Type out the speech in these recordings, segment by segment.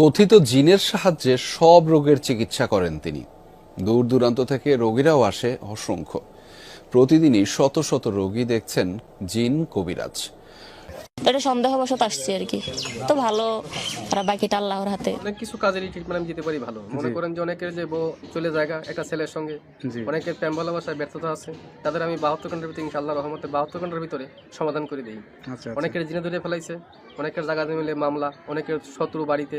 কথিত জিনের সাহায্যে সব রোগের চিকিৎসা করেন তিনি। দূর দূরান্ত থেকে রোগীরাও আসে অসংখ্য। প্রতিদিনই শত শত রোগী দেখছেন জিন কবিরাজ। এটা সন্দেহবশত আসছি আর কি। তো ভালো আর বাকিটা আল্লাহর হাতে। অনেক কিছু কাজেরই ট্রিটমেন্ট আমি দিতে পারি ভালো। মনে করেন যে অনেকের যে বউ চলে জায়গা একটা ছেলের সঙ্গে। অনেকের প্রেম ভালোবাসায় ব্যর্থতা আছে। তাদের আমি বাহাত্তর ঘণ্টার ভিতরে ইনশাল্লাহ রহমতে বাহাত্তর ঘণ্টার ভিতরে সমাধান করে দিই। আচ্ছা অনেকের জিনে ধরে ফেলাইছে অনেকের জায়গা মিলে মামলা অনেকের শত্রু বাড়িতে।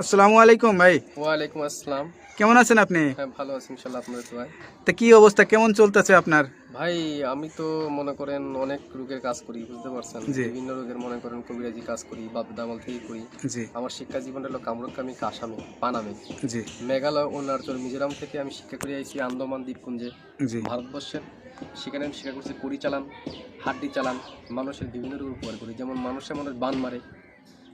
আসসালামু আলাইকুম ভাই। ওয়ালাইকুম আসসালাম। কেমন আছেন আপনি? হ্যাঁ ভালো আছি ইনশাল্লাহ আপনাদের দোয়ায়। তা কি অবস্থা? কেমন চলতেছে আপনার? ভাই আমি তো মনে করেন অনেক রোগের কাজ করি বুঝতে পারছেন। বিভিন্ন রোগের মনে করেন কবিরাজি কাজ করি বাপ দামাল থেকে করি। আমার শিক্ষা জীবন হলো কামরুকামি কাসামে পানামে। মেঘালয় অরুণাচল মিজোরাম থেকে আমি শিক্ষা করে আইছি আন্দামান দ্বীপপুঞ্জে। ভারতবর্ষের সেখানে আমি শিক্ষা করছি কড়ি চালান হাড্ডি চালান মানুষের বিভিন্ন রোগ উপকার করি। যেমন মানুষের মানুষ বান মারে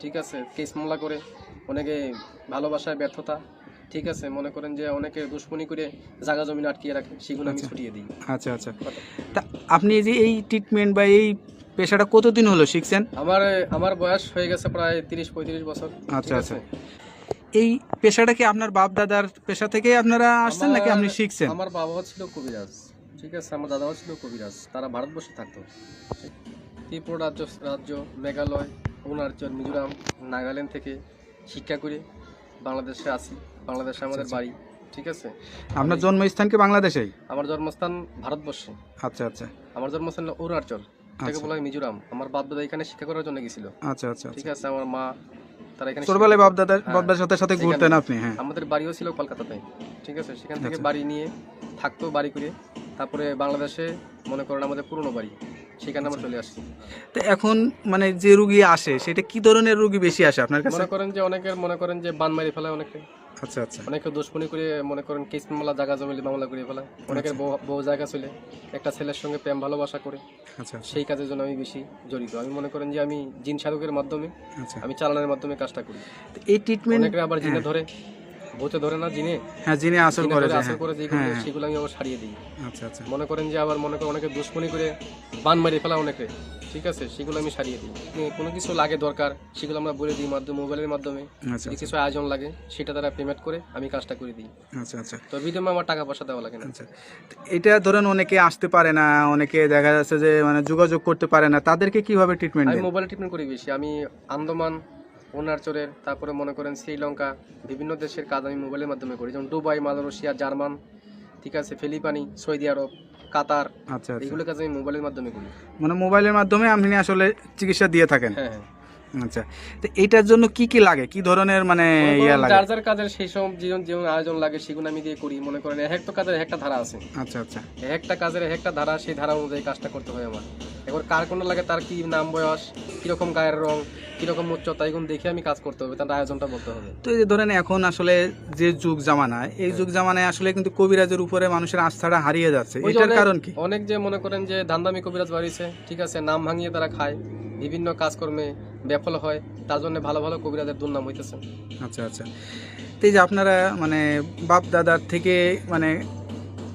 ঠিক আছে কেস মামলা করে অনেকে ভালোবাসায় ব্যর্থতা ঠিক আছে মনে করেন যে অনেকে দুশ্মনী করে জায়গা জমি আটকিয়ে রাখে সেগুলো আমি ছুটিয়ে দিই। আচ্ছা আচ্ছা। তা আপনি যে এই ট্রিটমেন্ট বা এই পেশাটা কতদিন হলো শিখছেন? আমার আমার বয়স হয়ে গেছে প্রায় তিরিশ পঁয়ত্রিশ বছর আচ্ছা, আচ্ছা। এই পেশাটা কি আপনার বাপ দাদার পেশা থেকেই আপনারা আসছেন নাকি আপনি শিখছেন? আমার বাবাও ছিল কবিরাজ ঠিক আছে আমার দাদাও ছিল কবিরাজ তারা ভারতবর্ষে থাকতো। ত্রিপুরা রাজ্য রাজ্য মেঘালয় অরুণাচল মিজোরাম নাগাল্যান্ড থেকে শিক্ষা করে বাংলাদেশে আসি। বাংলাদেশে আমাদের বাড়ি ঠিক আছে? আপনার জন্মস্থান কি বাংলাদেশেই? আমার জন্মস্থান ভারতবর্ষে। আচ্ছা আচ্ছা। আমার জন্মস্থান অরুণাচল থেকে আচ্ছা। বলা হয় মিজোরাম। আমার বাপ দাদা এখানে শিক্ষা করার জন্য গেছিল। আচ্ছা আচ্ছা ঠিক আছে আমার মা তারা এখানে ছোটবেলায় বাপ দাদার হ্যাঁ, বাপ দাদার সাথে সাথে সেখানে- ঘুরতেন আপনি হ্যাঁ। আমাদের বাড়িও ছিল কলকাতাতে ঠিক আছে? সেখান থেকে আচ্ছা। বাড়ি নিয়ে থাকতো বাড়ি করে। তারপরে বাংলাদেশে মনে করেন আমাদের পুরনো বাড়ি। সেখানে আমরা চলে আসছি। তো এখন মানে যে রুগী আসে সেটা কি ধরনের রুগী বেশি আসে আপনার কাছে? মনে করেন যে অনেকের মনে করেন যে বান মারি ফেলায় অনেকে আচ্ছা আচ্ছা। অনেকে দুশ্মনী করে মনে করেন কেস মামলা জায়গা জমিলে মামলা করে ফেলায়। অনেকের বউ- জায়গা চলে। একটা ছেলের সঙ্গে প্রেম ভালোবাসা করে। আচ্ছা সেই কাজের জন্য আমি বেশি জড়িত। আমি মনে করেন যে আমি জিন সাধকের মাধ্যমে আচ্ছা। আমি চালানোর মাধ্যমে কাজটা করি। তো এই ট্রিটমেন্ট অনেকে আবার জিনে ধরে। ভূতে ধরে না জিনে হ্যাঁ যিনি আসর করে আসর করে যেগুলো। সেগুলো আমি আবার সারিয়ে দিই। আচ্ছা আচ্ছা। মনে করেন যে আবার মনে করেন অনেকে দুশ্মনী করে বান মারিয়ে ফেলা অনেকে। ঠিক আছে? সেগুলো আমি সারিয়ে দিই। কোনো কিছু লাগে দরকার সেগুলো আমরা বলে দিই মাধ্যমে মোবাইলের মাধ্যমে। আচ্ছা যদি কিছু আয়োজন লাগে সেটা তারা পেমেন্ট করে আমি কাজটা করে দিই। আচ্ছা আচ্ছা। তো বিনিময়ে আমার টাকা পয়সা দেওয়া লাগে না। আচ্ছা। এটা ধরেন অনেকে আসতে পারে না অনেকে দেখা যাচ্ছে যে মানে যোগাযোগ করতে পারে না তাদেরকে কীভাবে ট্রিটমেন্ট আমি মোবাইলে ট্রিটমেন্ট করি বেশি। আমি আন্দামান অরুণাচলের তারপরে মনে করেন শ্রীলঙ্কা বিভিন্ন দেশের কাজ আমি মোবাইলের মাধ্যমে করি। যেমন দুবাই মালয়েশিয়া জার্মান ঠিক আছে ফিলিপানি সৌদি আরব কাতার আচ্ছা আচ্ছা। এগুলো কাজ আমি মোবাইলের মাধ্যমে করি। মানে মোবাইলের মাধ্যমে আপনি আসলে চিকিৎসা দিয়ে থাকেন? হ্যাঁ হ্যাঁ। আচ্ছা। তো এইটার জন্য কি কি লাগে? কি ধরনের মানে ইয়া লাগে? যার যার কাজের সেই সব জীবন জীবন আয়োজন লাগে সেগুলো আমি দিয়ে করি। মনে করেন এক একটা কাজের একটা ধারা আছে। আচ্ছা আচ্ছা। এক একটা কাজের এক একটা ধারা সেই ধারা অনুযায়ী কাজটা করতে হয় আমার। এবার কার কোন লাগে তার কি নাম বয়স কীরকম গায়ের রং কীরকম উচ্চতা এগুলো দেখে আমি কাজ করতে হবে তার আয়োজনটা বলতে হবে। তো এই যে ধরেন এখন আসলে যে যুগ জামানায় এই যুগ জামানায় আসলে কিন্তু কবিরাজের উপরে মানুষের আস্থাটা হারিয়ে যাচ্ছে। এটার কারণ কি? অনেক যে মনে করেন যে ধান্দামি কবিরাজ বাড়িছে ঠিক আছে নাম ভাঙিয়ে তারা খায় বিভিন্ন কাজকর্মে ব্যাফল হয় তার জন্য ভালো ভালো কবিরাজের দুর্নাম হইতেছে। আচ্ছা আচ্ছা। তো এই যে আপনারা মানে বাপ দাদার থেকে মানে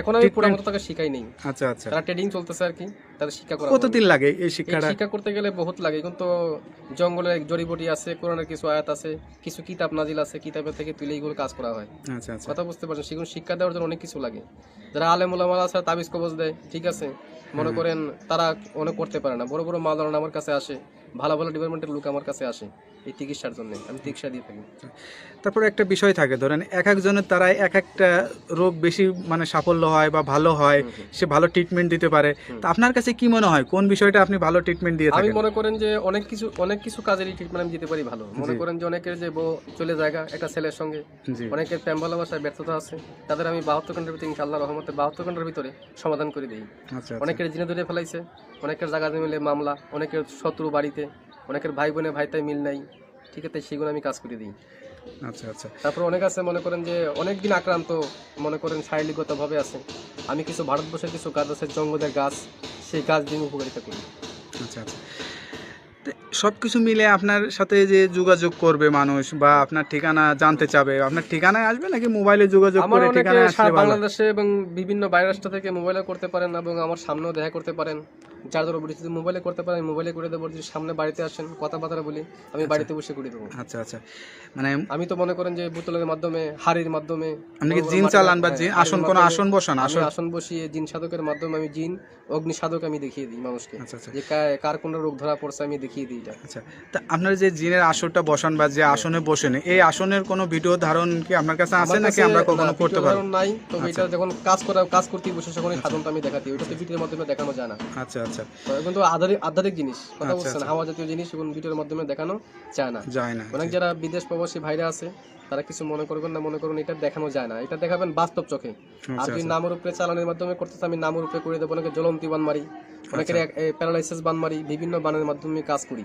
এখন আমি পুরো মতো তাকে শিখাই নেই। আচ্ছা আচ্ছা। তারা ট্রেডিং চলতেছে আর কি। তাদের শিক্ষা করা কতদিন লাগে এই শিক্ষাটা? শিক্ষা করতে গেলে বহুত লাগে কিন্তু জঙ্গলে জড়িবটি আছে কোরআনের কিছু আয়াত আছে কিছু কিতাব নাজিল আছে কিতাবের থেকে তুলে এইগুলো কাজ করা হয়। আচ্ছা আচ্ছা। কথা বুঝতে পারছেন? সেগুলো শিক্ষা দেওয়ার জন্য অনেক কিছু লাগে। যারা আলেম আছে তাবিজ কবজ দেয় ঠিক আছে? মনে করেন তারা অনেক করতে পারে না। বড় বড় মালান আমার কাছে আসে ভালো ভালো ডিপার্টমেন্টের লোক আমার কাছে আসে এই চিকিৎসার জন্য। আমি চিকিৎসা দিয়ে থাকি। তারপরে একটা বিষয় থাকে ধরেন এক একজনের তারা এক একটা রোগ বেশি মানে সাফল্য হয় বা ভালো হয় সে ভালো ট্রিটমেন্ট দিতে পারে। তা আপনার কাছে কি মনে হয়? কোন বিষয়টা আপনি ভালো ট্রিটমেন্ট দিয়ে আমি মনে করেন যে অনেক কিছু অনেক কিছু কাজেরই ট্রিটমেন্ট আমি দিতে পারি ভালো। মনে করেন যে অনেকের যে বউ চলে জায়গা একটা ছেলের সঙ্গে অনেকের প্রেম ভালোবাসায় ব্যর্থতা আছে তাদের আমি বাহাত্তর ঘণ্টার ভিতরে ইনশাল্লাহ রহমতে বাহাত্তর ঘণ্টার ভিতরে সমাধান করে দিই। আচ্ছা আচ্ছা। অনেকের জিনে ধরে ফেলাইছে অনেকের জায়গা মিলে মামলা অনেকের শত্রু বাড়িতে অনেকের ভাই বোনে ভাইতাই মিল নাই ঠিক আছে সেগুলো আমি কাজ করে দিই। আচ্ছা আচ্ছা। তারপর অনেক আছে মনে করেন যে অনেক দিন আক্রান্ত মনে করেন শারীরিকগতভাবে আছে। আমি কিছু ভারতবর্ষের কিছু গাছ আছে জঙ্গলের গাছ সেই গাছ দিয়ে উপকারিতা করি। আচ্ছা আচ্ছা। সব কিছু মিলে আপনার সাথে যে যোগাযোগ করবে মানুষ বা আপনার ঠিকানা জানতে চাবে আপনার ঠিকানায় আসবে নাকি মোবাইলে যোগাযোগ করে সারা ভালো? বাংলাদেশে এবং বিভিন্ন বাইরের রাষ্ট্র থেকে মোবাইলে করতে পারেন এবং আমার সামনেও দেখা করতে পারেন। যার ধরো বলি যদি মোবাইলে করতে পারেন মোবাইলে করে দেবো। যদি সামনে বাড়িতে আসেন কথাবার্তা বলি আমি বাড়িতে বসে করে দেবো। আচ্ছা আচ্ছা। মানে আমি তো মনে করেন যে বোতলের মাধ্যমে হাড়ির মাধ্যমে আপনি কি জিন চালান বা হ্যাঁ, জিন আসন কোনো আসন বসান? আসন আসন বসিয়ে জিন সাধকের মাধ্যমে আমি জিন অগ্নি সাধক আমি দেখিয়ে দিই মানুষকে। আচ্ছা আচ্ছা। যে কার কোন রোগ ধরা পড়ছে আমি দেখিয়ে দিই। এটা। আচ্ছা তা আপনার যে জিনের আসনটা বসান বা যে আসনে বসেন এই আসনের কোনো ভিডিও ধারণ কি আপনার কাছে আছে নাকি আমরা কখনো করতে পারব নাই তবে আচ্ছা। এটা যখন কাজ করা কাজ করতে বসে তখন এই সাধনটা আমি দেখাতে ওটা তো ভিডিওর মাধ্যমে দেখানো যায় না। আচ্ছা আচ্ছা। কিন্তু আধারিক আধারিক জিনিস কথা আচ্ছা, বলছেন আচ্ছা। হাওয়া জাতীয় জিনিস এবং ভিডিওর মাধ্যমে দেখানো যায় না। যায় না অনেক যারা বিদেশ প্রবাসী ভাইরা আছে তারা কিছু মনে করবেন না মনে করুন এটা দেখানো যায় না। এটা দেখাবেন বাস্তব চোখে। আর আচ্ছা যদি আচ্ছা। নামের উপরে চালানোর মাধ্যমে করতেছে আমি নামের উপরে করে দেবো অনেকে জ্বলন্তি বান মারি অনেকের প্যারালাইসিস বান মারি বিভিন্ন বানের মাধ্যমে কাজ করি।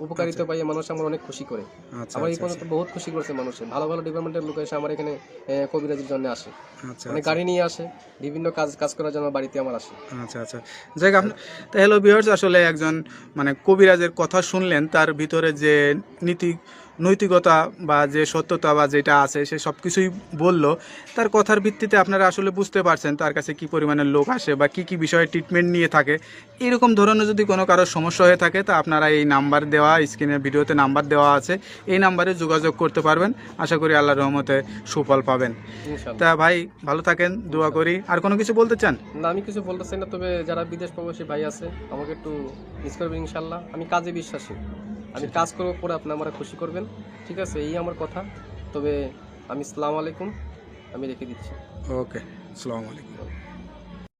উপকারিতা পাইয়ে মানুষ আমার অনেক খুশি করে। আচ্ছা আমার এই আচ্ছা পর্যন্ত বহুত খুশি করছে মানুষে। ভালো ভালো ডিপার্টমেন্টের লোক এসে আমার এখানে কবিরাজির জন্য আসে। আচ্ছা মানে গাড়ি নিয়ে আসে বিভিন্ন কাজ কাজ করার জন্য বাড়িতে আমার আসে। আচ্ছা আচ্ছা। যাই হোক, আপনি- তা হ্যালো বিহার্স আসলে একজন মানে কবিরাজের কথা শুনলেন তার ভিতরে যে নীতি নৈতিকতা বা যে সত্যতা বা যেটা আছে সে সব কিছুই বলল। তার কথার ভিত্তিতে আপনারা আসলে বুঝতে পারছেন তার কাছে কি পরিমাণে লোক আসে বা কি কি বিষয়ে ট্রিটমেন্ট নিয়ে থাকে। এরকম ধরনের যদি কোনো কারোর সমস্যা হয়ে থাকে তা আপনারা এই নাম্বার দেওয়া স্ক্রিনের ভিডিওতে নাম্বার দেওয়া আছে এই নাম্বারে যোগাযোগ করতে পারবেন। আশা করি আল্লাহ রহমতে সুফল পাবেন। তা ভাই ভালো থাকেন দোয়া করি। আর কোনো কিছু বলতে চান? না আমি কিছু বলতে চাই না তবে যারা বিদেশ প্রবাসী ভাই আছে আমাকে একটু মিস করবেন ইনশাল্লাহ আমি কাজে বিশ্বাসী। আমি কাজ করব পরে আপনি আমার খুশি করবেন ঠিক আছে? এই আমার কথা। তবে আমি সালাম আলাইকুম আমি রেখে দিচ্ছি। ওকে আসসালামু আলাইকুম।